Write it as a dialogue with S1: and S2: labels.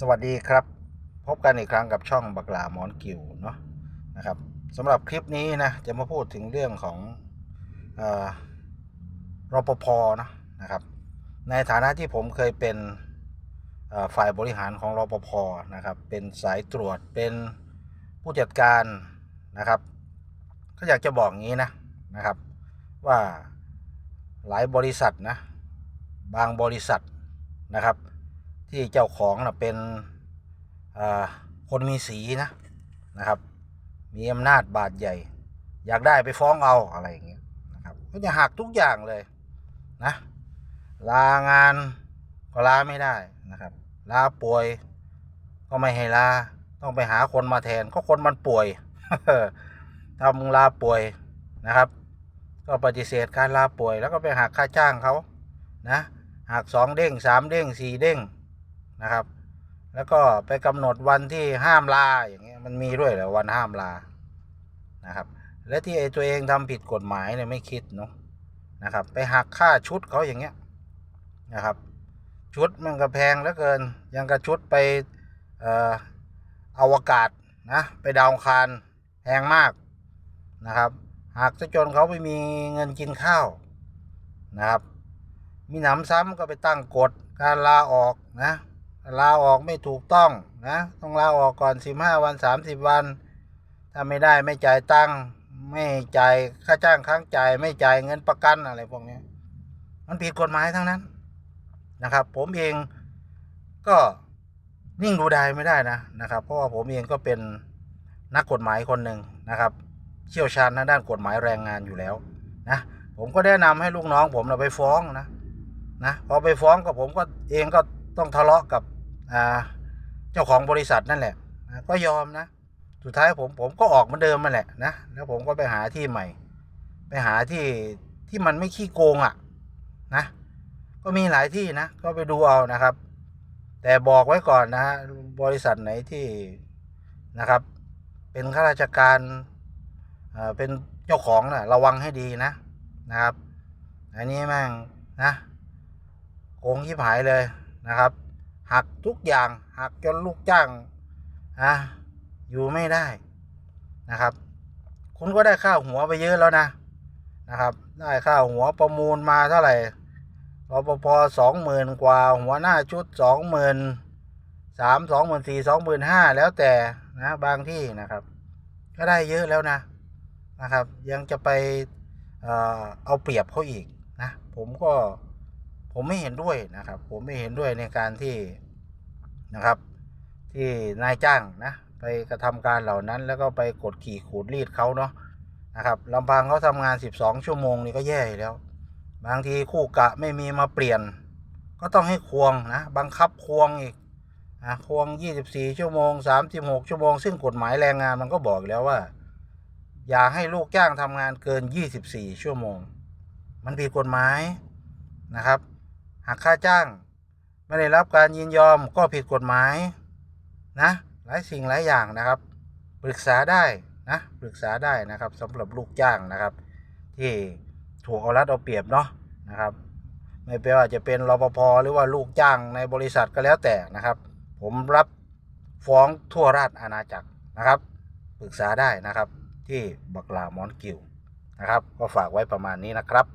S1: สวัสดีครับ พบกันอีกครั้งกับช่องบักลาหมอนกิวเนาะนะครับสำหรับคลิปนี้นะจะมาพูดถึงเรื่องของออรปภนะนะครับในฐานะที่ผมเคยเป็นฝ่ายบริหารของรปภนะครับเป็นสายตรวจเป็นผู้จัดการนะครับ ก็อยากจะบอกงี้นะนะครับ ว่าหลายบริษัทนะบางบริษัทนะครับ ที่เจ้าของนะเป็นคนมีสีนะนะครับ มีอำนาจบาดใหญ่ อยากได้ไปฟ้องเอาอะไรอย่างเงี้ยนะครับก็จะหักทุกอย่างเลยนะลางานก็ลาไม่ได้นะครับลาป่วยก็ไม่ให้ลาต้องไปหาคนมาแทนก็คนมันป่วยถ้ามึงลาป่วยนะครับ ก็ปฏิเสธการลาป่วยแล้วก็ไปหักค่าจ้างเขานะหักสองเด้งสามเด้งสี่เด้ง นะครับ แล้วก็ไปกำหนดวันที่ห้ามลาอย่างเงี้ยมันมีด้วยเหรอวันห้ามลานะครับ และที่ไอ้ตัวเองทำผิดกฎหมายเนี่ยไม่คิดเนาะนะครับ ไปหักค่าชุดเขาอย่างเงี้ยนะครับ ชุดมันก็แพงเหลือเกิน ยังกระชุดไปเอ่ออวกาศนะไปดาวคารแพงมากนะครับหากจะจนเขาไม่มีเงินกินข้าวนะครับ มีหนำซ้ำก็ไปตั้งกฎการลาออกนะ ลาออกไม่ถูกต้องนะต้องลาออกก่อนสิบห้าวันสามสิบวัน ถ้าไม่ได้ไม่จ่ายตังค์ไม่จ่ายค่าจ้างค้างจ่ายไม่จ่ายเงินประกันอะไรพวกนี้มันผิดกฎหมายทั้งนั้นนะครับ ผมเองก็นิ่งดูดายไม่ได้นะนะครับ เพราะว่าผมเองก็เป็นนักกฎหมายคนหนึ่งนะครับ เชี่ยวชาญทางด้านกฎหมายแรงงานอยู่แล้วนะผมก็แนะนำให้ลูกน้องผมนะไปฟ้องนะนะพอไปฟ้องก็ผมก็เองก็ต้องทะเลาะกับ เจ้าของบริษัทนั่นแหละก็ยอมนะ สุดท้ายผมผมก็ออกเหมือนเดิมมาแหละนะแล้วผมก็ไปหาที่ใหม่ ไปหาที่ที่มันไม่ขี้โกงอะนะก็มีหลายที่นะ ก็ไปดูเอานะครับ แต่บอกไว้ก่อนนะฮะบริษัทไหนที่นะครับ เป็นข้าราชการเอ่อเป็นเจ้าของนะระวังให้ดีนะนะครับ อันนี้แม่งนะโกงยิบหายเลยนะครับ หักทุกอย่างหักจนลูกจ้างนะอยู่ไม่ได้นะครับ คุณก็ได้ค่าหัวไปเยอะแล้วนะนะครับ ได้ค่าหัวประมูลมาเท่าไหร่รปภสองหมื่นกว่าหัวหน้าชุดสองหมื่นสามสองหมื่นสี่สองหมื่นห้าแล้วแต่นะบางที่นะครับ ก็ได้เยอะแล้วนะนะครับ ยังจะไปเอาเปรียบเขาอีกนะ ผมก็ ผมไม่เห็นด้วยนะครับ ผมไม่เห็นด้วยในการที่นะครับ ที่นายจ้างนะไปกระทำการเหล่านั้น แล้วก็ไปกดขี่ขูดรีดเขาเนาะนะครับลำพังเขาทำงาน 12 ชั่วโมงนี่ก็แย่แล้ว บางทีคู่กะไม่มีมาเปลี่ยน ก็ต้องให้ควงนะบังคับควงอีกนะควง 24 ชั่วโมง 36 ชั่วโมง ซึ่งกฎหมายแรงงานมันก็บอกแล้วว่า อย่าให้ลูกจ้างทำงานเกิน 24 ชั่วโมง มันผิดกฎหมายนะครับ หากค่าจ้าง ไม่ได้รับการยินยอมก็ผิดกฎหมายนะหลายสิ่งหลายอย่างนะครับ ปรึกษาได้นะปรึกษาได้นะครับสำหรับลูกจ้างนะครับ ที่ถูกเอารัดเอาเปรียบเนาะนะครับ ไม่เป็นว่าจะเป็นรปภหรือว่าลูกจ้างในบริษัทก็แล้วแต่นะครับ ผมรับฟ้องทั่วราชอาณาจักรนะครับ ปรึกษาได้นะครับที่บักลาหมอนกิวนะครับ ก็ฝากไว้ประมาณนี้นะครับ